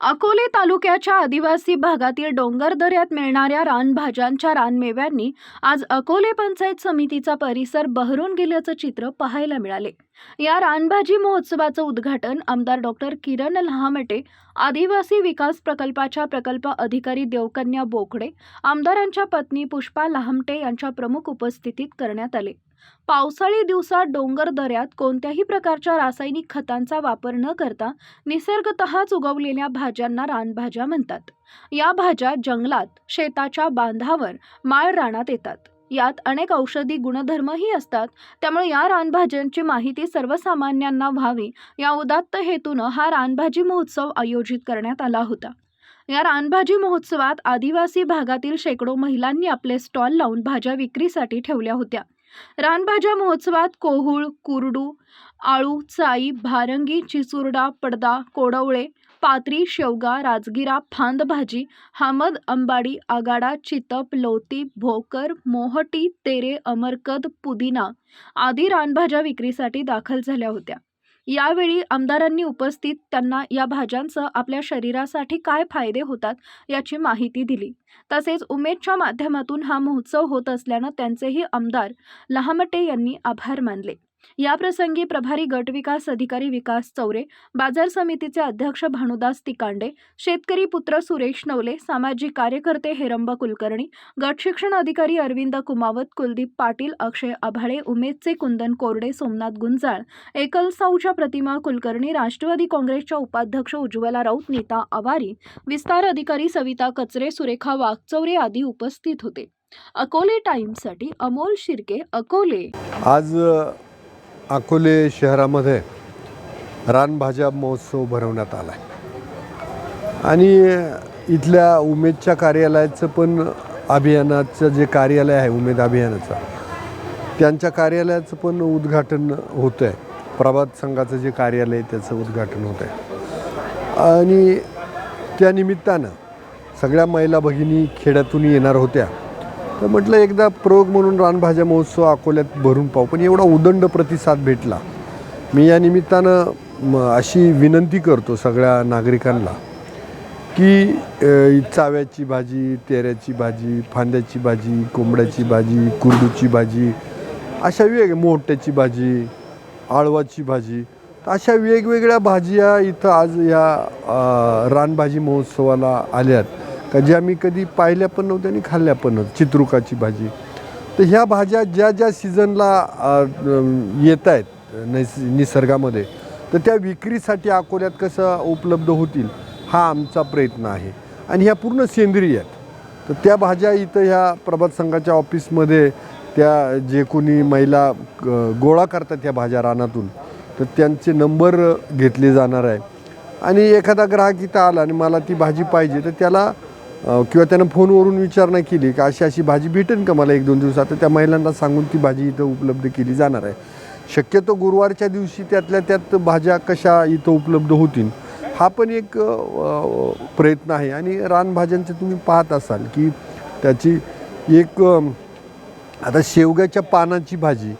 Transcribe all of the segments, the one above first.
अकोले तालुक्याच्या आदिवासी भागातील डोंगरदऱ्यात मिळणाऱ्या रानभाज्यांच्या रानमेव्यांनी आज अकोले पंचायत समितीचा परिसर बहरून गेल्याचं चित्र पाहायला मिळाले. या रानभाजी महोत्सवाचं उद्घाटन आमदार डॉक्टर किरण लहामटे आदिवासी विकास प्रकल्पाच्या प्रकल्प अधिकारी देवकन्या बोकडे आमदारांच्या पत्नी पुष्पा लहामटे यांच्या प्रमुख उपस्थितीत करण्यात आले. पावसाळी दिवसात डोंगर दऱ्यात कोणत्याही प्रकारच्या रासायनिक खतांचा वापर न करता निसर्गतःच उगवलेल्या भाज्यांना रानभाज्या म्हणतात. या भाज्या जंगलात शेताच्या बांधावर माळ रानात येतात. यात अनेक औषधी गुणधर्मही असतात. त्यामुळे या रानभाज्यांची माहिती सर्वसामान्यांना व्हावी. या उदात्त हेतूनं हा रानभाजी महोत्सव आयोजित करण्यात आला होता. या रानभाजी महोत्सवात आदिवासी भागातील शेकडो महिलांनी आपले स्टॉल लावून भाज्या विक्रीसाठी ठेवल्या होत्या. रानभाज्या महोत्सवात कोहूळ कुरडू आळू चाई भारंगी चिचुरडा पडदा कोडवळे पात्री शेवगा राजगिरा फांदभाजी हामद अंबाडी आगाडा चितप लोती भोकर मोहटी तेरे अमरकद पुदिना आदी रानभाज्या विक्रीसाठी दाखल झाल्या होत्या. यावेळी आमदारांनी उपस्थित त्यांना या भाज्यांचं आपल्या शरीरासाठी काय फायदे होतात याची माहिती दिली. तसेच उमेदच्या माध्यमातून हा महोत्सव होत असल्यानं त्यांचेही आमदार लहामटे यांनी आभार मानले. याप्रसंगी प्रभारी गट विकास अधिकारी विकास चौरे बाजार समितीचे अध्यक्ष भानुदास तिकांडे शेतकरी पुत्र सुरेश नवले सामाजिक कार्यकर्ते हेरंब कुलकर्णी गट शिक्षण अधिकारी अरविंद कुमावत कुलदीप पाटील अक्षय आभाळे उमेदचे कुंदन कोरडे सोमनाथ गुंजाळ एकल साऊच्या प्रतिमा कुलकर्णी राष्ट्रवादी काँग्रेसच्या उपाध्यक्ष उज्ज्वला राऊत नीता आवारी विस्तार अधिकारी सविता कचरे सुरेखा वाघचौरे आदी उपस्थित होते. अकोले टाइम्ससाठी अमोल शिर्के अकोले. आज अकोले शहरामध्ये रानभाज्या महोत्सव भरवण्यात आला आहे आणि इथल्या उमेदच्या कार्यालयाचं पण अभियानाचं जे कार्यालय आहे उमेद अभियानाचं त्यांच्या कार्यालयाचं पण उद्घाटन होतं आहे प्रभात संघाचं जे कार्यालय आहे त्याचं उद्घाटन होतं आहे आणि त्यानिमित्तानं सगळ्या महिला भगिनी खेड्यातून येणार होत्या. तर म्हटलं एकदा प्रयोग म्हणून रानभाज्या महोत्सव अकोल्यात भरून पाहू. पण एवढा उदंड प्रतिसाद भेटला. मी या निमित्तानं अशी विनंती करतो सगळ्या नागरिकांना की चाव्याची भाजी तेऱ्याची भाजी फांद्याची भाजी कोंबड्याची भाजी कुरडूची भाजी अशा वेग मोठ्याची भाजी आळवाची भाजी तर अशा वेगवेगळ्या भाज्या इथं आज या रानभाजी महोत्सवाला आल्यात. का ज्या मी कधी पाहिल्या पण नव्हत्या आणि खाल्ल्या पण नव्हत्या चित्रुकाची भाजी. तर ह्या भाज्या ज्या ज्या सीझनला येत आहेत नैस निसर्गामध्ये तर त्या विक्रीसाठी अकोल्यात कसं उपलब्ध होतील हा आमचा प्रयत्न आहे. आणि ह्या पूर्ण सेंद्रिय आहेत. तर त्या भाज्या इथं ह्या प्रभात संघाच्या ऑफिसमध्ये त्या जे कोणी महिला गोळा करतात त्या भाज्या रानातून तर त्यांचे नंबर घेतले जाणार आहे. आणि एखादा ग्राहक इथं आला आणि मला ती भाजी पाहिजे तर त्याला किंवा त्यानं फोनवरून विचारणा केली का अशी अशी भाजी भेटेल का मला एक दोन दिवसात तर त्या महिलांना सांगून ती भाजी इथं उपलब्ध केली जाणार आहे. शक्यतो गुरुवारच्या दिवशी त्यातल्या त्यात भाज्या कशा इथं उपलब्ध होतील हा पण एक प्रयत्न आहे. आणि रानभाज्यांचे तुम्ही पाहत असाल की त्याची एक आता शेवग्याच्या पानाची भाजी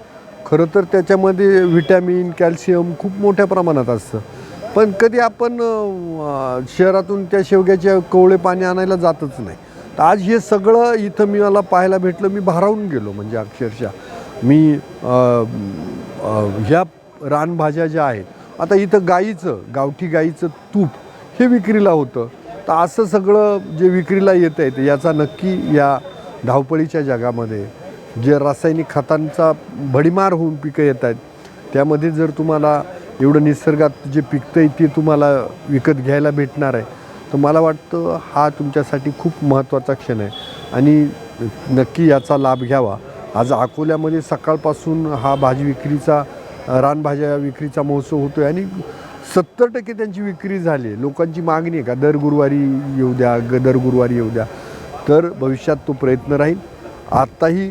खरं तर त्याच्यामध्ये व्हिटॅमिन कॅल्शियम खूप मोठ्या प्रमाणात असतं. पण कधी आपण शहरातून त्या शेवग्याचे कोवळे पाणी आणायला जातच नाही. तर आज हे सगळं इथं मी मला पाहायला भेटलं मी भारावून गेलो म्हणजे अक्षरशः. मी ह्या रानभाज्या ज्या आहेत आता इथं गाईचं गावठी गाईचं तूप हे विक्रीला होतं. तर असं सगळं जे विक्रीला येतं आहे याचा नक्की या धावपळीच्या जगामध्ये जे रासायनिक खतांचा भडीमार होऊन पिकं येत आहेत त्यामध्ये जर तुम्हाला एवढं निसर्गात जे पिकतं आहे ते तुम्हाला विकत घ्यायला भेटणार आहे. तर मला वाटतं हा तुमच्यासाठी खूप महत्त्वाचा क्षण आहे. आणि नक्की याचा लाभ घ्यावा. आज अकोल्यामध्ये सकाळपासून हा भाजी विक्रीचा रानभाज्या विक्रीचा महोत्सव होतो आहे आणि सत्तर टक्के त्यांची विक्री झाली. आहे लोकांची मागणी आहे का दर गुरुवारी येऊ द्या ग दर गुरुवारी येऊ द्या. तर भविष्यात तो प्रयत्न राहील. आत्ताही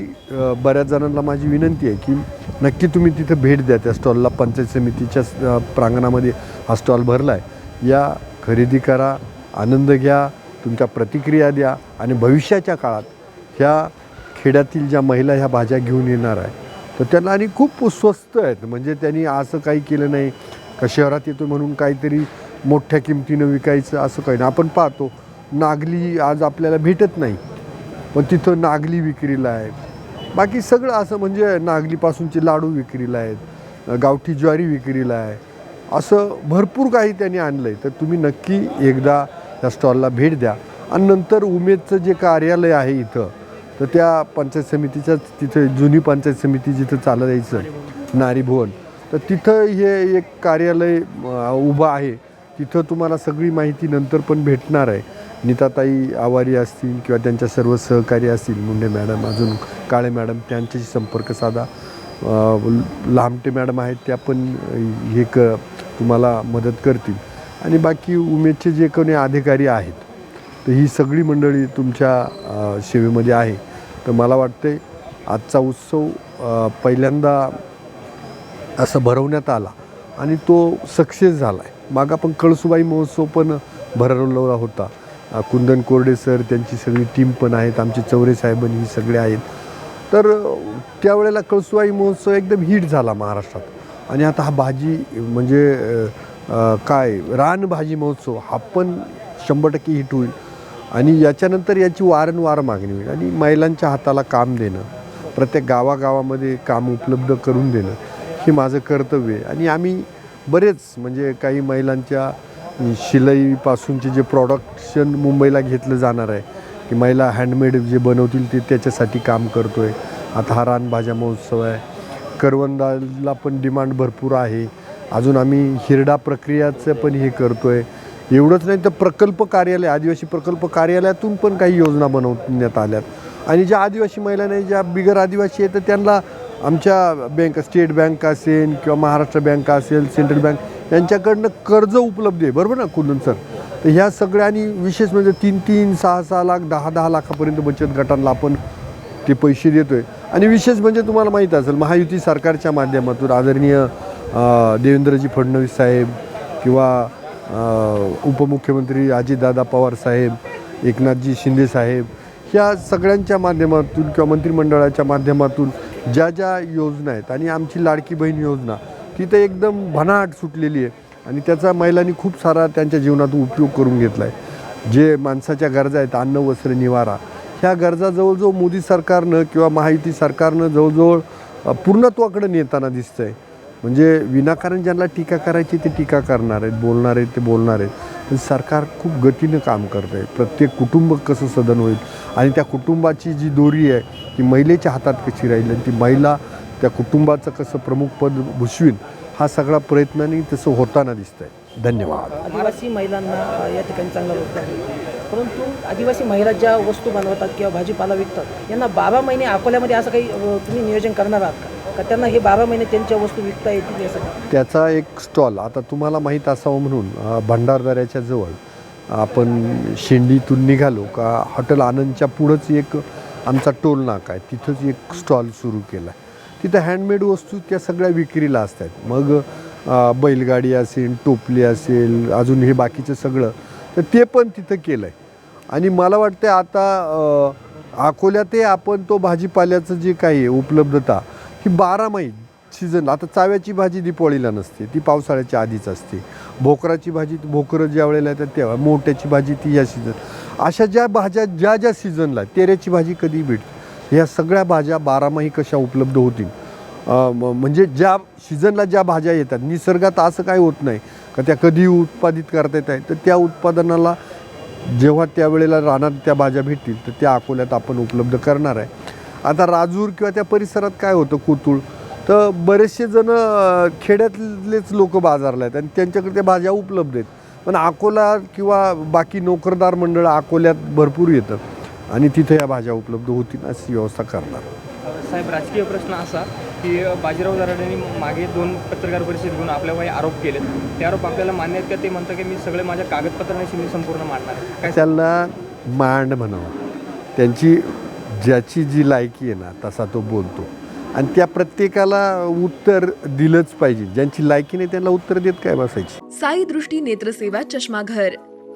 बऱ्याच जणांना माझी विनंती आहे की नक्की तुम्ही तिथं भेट द्या त्या स्टॉलला. पंचायत समितीच्या प्रांगणामध्ये हा स्टॉल भरला आहे या खरेदी करा आनंद घ्या तुमच्या प्रतिक्रिया द्या आणि भविष्याच्या काळात ह्या खेड्यातील ज्या महिला ह्या भाज्या घेऊन येणार आहे तर त्यांना आणि खूप स्वस्त आहेत. म्हणजे त्यांनी असं काही केलं नाही. का शहरात येतो म्हणून काहीतरी मोठ्या किमतीनं विकायचं असं काही नाही. आपण पाहतो नागली आज आपल्याला भेटत नाही. पण तिथं नागली विक्रीला आहेत. बाकी सगळं असं म्हणजे नागलीपासूनचे लाडू विक्रीला आहेत गावठी ज्वारी विक्रीला आहे. असं भरपूर काही त्यांनी आणलं आहे तर तुम्ही नक्की एकदा त्या स्टॉलला भेट द्या. आणि नंतर उमेदचं जे कार्यालय आहे इथं तर त्या पंचायत समितीच्याच तिथं जुनी पंचायत समिती जिथं चालत जायचं नारीभुवन तर तिथं हे एक कार्यालय उभं आहे. तिथं तुम्हाला सगळी माहिती नंतर पण भेटणार आहे. नीताताई आवारी असतील किंवा त्यांच्या सर्व सहकारी असतील मुंडे मॅडम अजून काळे मॅडम त्यांच्याशी संपर्क साधा. लांबटे मॅडम आहेत त्या पण हे क तुम्हाला मदत करतील. आणि बाकी उमेदचे जे कोणी अधिकारी आहेत तर ही सगळी मंडळी तुमच्या सेवेमध्ये आहे. तर मला वाटते आजचा उत्सव पहिल्यांदा असं भरवण्यात आला आणि तो सक्सेस झाला आहे मागं आपण कळसुबाई महोत्सव पण भरवला होता. कुंदन कोरडे सर त्यांची सगळी टीम पण आहेत आमचे चौरे साहेबन ही सगळे आहेत. तर त्यावेळेला कळसुवाई महोत्सव एकदम हिट झाला महाराष्ट्रात. आणि आता हा भाजी म्हणजे काय रान भाजी महोत्सव हा पण शंभर टक्के हिट होईल. आणि याच्यानंतर याची वारंवार मागणी होईल. आणि महिलांच्या हाताला काम देणं प्रत्येक गावागावामध्ये काम उपलब्ध करून देणं हे माझं कर्तव्य आहे. आणि आम्ही बरेच म्हणजे काही महिलांच्या शिलाईपासूनचे जे प्रॉडक्शन मुंबईला घेतलं जाणार आहे की महिला हँडमेड जे बनवतील ते त्याच्यासाठी काम करतो आहे आता हा रानभाज्या महोत्सव आहे. करवंदाला पण डिमांड भरपूर आहे. अजून आम्ही हिरडा प्रक्रियाचं पण हे करतो आहे एवढंच नाही तर प्रकल्प कार्यालय आदिवासी प्रकल्प कार्यालयातून पण काही योजना बनवण्यात आल्यात. आणि ज्या आदिवासी महिला नाही ज्या बिगर आदिवासी आहेत तर त्यांना आमच्या बँक स्टेट बँक असेल किंवा महाराष्ट्र बँक असेल सेंट्रल बँक यांच्याकडनं कर्ज उपलब्ध आहे. बरोबर ना कुंदन सर? तर ह्या सगळ्या आणि विशेष म्हणजे तीन तीन सहा सहा लाख दहा दहा लाखापर्यंत बचत गटांना आपण ते पैसे देतो आहे आणि विशेष म्हणजे तुम्हाला माहीत असेल महायुती सरकारच्या माध्यमातून आदरणीय देवेंद्रजी फडणवीस साहेब किंवा उपमुख्यमंत्री अजितदादा पवार साहेब एकनाथजी शिंदे साहेब ह्या सगळ्यांच्या माध्यमातून किंवा मंत्रिमंडळाच्या माध्यमातून ज्या ज्या योजना आहेत आणि आमची लाडकी बहीण योजना ती तर एकदम भनाट सुटलेली आहे. आणि त्याचा महिलांनी खूप सारा त्यांच्या जीवनात उपयोग करून घेतला आहे जे माणसाच्या गरजा आहेत अन्न वस्त्र निवारा ह्या गरजा जवळजवळ मोदी सरकारनं किंवा महायुती सरकारनं जवळजवळ पूर्णत्वाकडे नेताना दिसतं आहे म्हणजे विनाकारण ज्यांना टीका करायची ते टीका करणार आहेत बोलणार आहेत ते बोलणार आहेत. पण सरकार खूप गतीनं काम करत आहे प्रत्येक कुटुंब कसं सदन होईल? आणि त्या कुटुंबाची जी दोरी आहे ती महिलेच्या हातात कशी राहील? आणि ती महिला त्या कुटुंबाचं कसं प्रमुख पद भूषवीन हा सगळा प्रयत्नाने तसं होताना दिसतं आहे धन्यवाद. आदिवासी महिलांना या ठिकाणी चांगला रोजगार परंतु आदिवासी महिला ज्या वस्तू बनवतात किंवा भाजीपाला विकतात यांना बारा महिने अकोल्यामध्ये असं काही तुम्ही नियोजन करणार आहात का? का त्यांना हे बारा महिने त्यांच्या वस्तू विकता येतील यासाठी? त्याचा एक स्टॉल आता तुम्हाला माहीत असावं म्हणून भंडारदऱ्याच्या जवळ आपण शेंडीतून निघालो का हॉटेल आनंदच्या पुढंच एक आमचा टोल नाका आहे. तिथंच एक स्टॉल सुरू केला आहे. तिथं हँडमेड वस्तू त्या सगळ्या विक्रीला असतात. मग बैलगाडी असेल टोपली असेल अजून हे बाकीचं सगळं तर ते पण तिथं केलं आहे आणि मला वाटतं आता अकोल्यातही आपण तो भाजीपाल्याचं जे काही आहे उपलब्धता ही बारा सीझन आता चाव्याची भाजी दीपावळीला नसते ती पावसाळ्याच्या आधीच असते. भोकराची भाजी भोकरं ज्या वेळेला येतात तेव्हा मोठ्याची भाजी ती या सीझन अशा ज्या भाज्या ज्या ज्या सीझनला तेऱ्याची भाजी कधी भेटते? ह्या सगळ्या भाज्या बारामाही कशा उपलब्ध होतील? म- म्हणजे ज्या सीझनला ज्या भाज्या येतात निसर्गात असं काय होत नाही का त्या कधी उत्पादित करता येत आहे तर त्या उत्पादनाला जेव्हा त्यावेळेला रानात त्या भाज्या भेटतील तर त्या अकोल्यात आपण उपलब्ध करणार आहे. आता राजूर किंवा त्या परिसरात काय होतं कोतुळ? तर बरेचसे जण खेड्यातलेच लोक बाजारला आहेत आणि त्यांच्याकडे त्या भाज्या उपलब्ध आहेत. पण अकोला किंवा बाकी नोकरदार मंडळ अकोल्यात भरपूर येतं आणि तिथे या भाज्या उपलब्ध होतील अशी व्यवस्था करणार. साहेब राजकीय प्रश्न असा की बाजीराव दराडेंनी मागे दोन पत्रकार परिषद घेऊन आपल्यावर काही आरोप केले ते आरोप आपल्याला मान्य आहेत का? ते म्हणतं की मी सगळे माझ्या कागदपत्रांशी मी संपूर्ण मांडणार आहे. काय? त्यांना मांड म्हणावं. त्यांची ज्याची जी लायकी आहे ना तसा तो बोलतो. आणि त्या प्रत्येकाला उत्तर दिलंच पाहिजे. ज्यांची लायकी नाही त्यांना उत्तर देत काय बसायची? साई दृष्टी नेत्रसेवा चष्माघर.